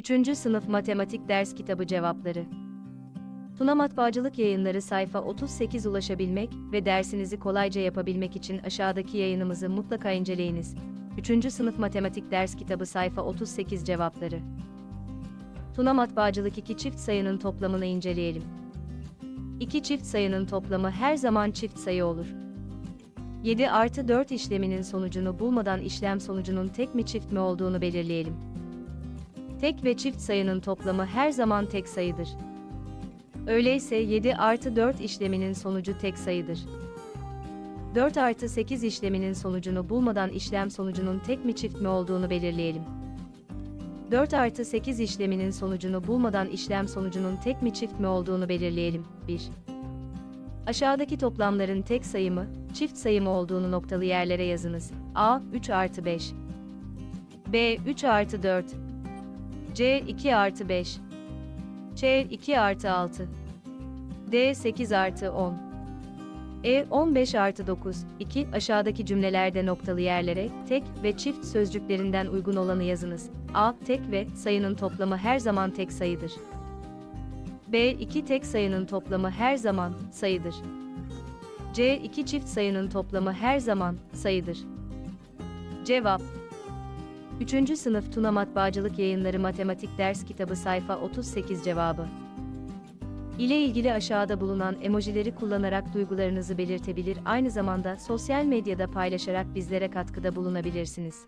3. Sınıf Matematik Ders Kitabı Cevapları Tuna Matbaacılık Yayınları sayfa 38 ulaşabilmek ve dersinizi kolayca yapabilmek için aşağıdaki yayınımızı mutlaka inceleyiniz. 3. Sınıf Matematik Ders Kitabı sayfa 38 Cevapları Tuna Matbaacılık 2 çift sayının toplamını inceleyelim. İki çift sayının toplamı her zaman çift sayı olur. 7 artı 4 işleminin sonucunu bulmadan işlem sonucunun tek mi çift mi olduğunu belirleyelim. Tek ve çift sayının toplamı her zaman tek sayıdır. Öyleyse 7 artı 4 işleminin sonucu tek sayıdır. 4 artı 8 işleminin sonucunu bulmadan işlem sonucunun tek mi çift mi olduğunu belirleyelim. 4 artı 8 işleminin sonucunu bulmadan işlem sonucunun tek mi çift mi olduğunu belirleyelim. 1. Aşağıdaki toplamların tek sayı mı, çift sayı mı olduğunu noktalı yerlere yazınız. A. 3 artı 5 B. 3 artı 4 C. 2 artı 5 Ç. 2 artı 6 D. 8 artı 10 E. 15 artı 9 2. Aşağıdaki cümlelerde noktalı yerlere tek ve çift sözcüklerinden uygun olanı yazınız. A. Tek ve sayının toplamı her zaman tek sayıdır. B. iki tek sayının toplamı her zaman sayıdır. C. iki çift sayının toplamı her zaman sayıdır. Cevap 3. Sınıf Tuna Matbaacılık Yayınları Matematik Ders Kitabı sayfa 38 cevabı ile ilgili aşağıda bulunan emojileri kullanarak duygularınızı belirtebilir aynı zamanda sosyal medyada paylaşarak bizlere katkıda bulunabilirsiniz.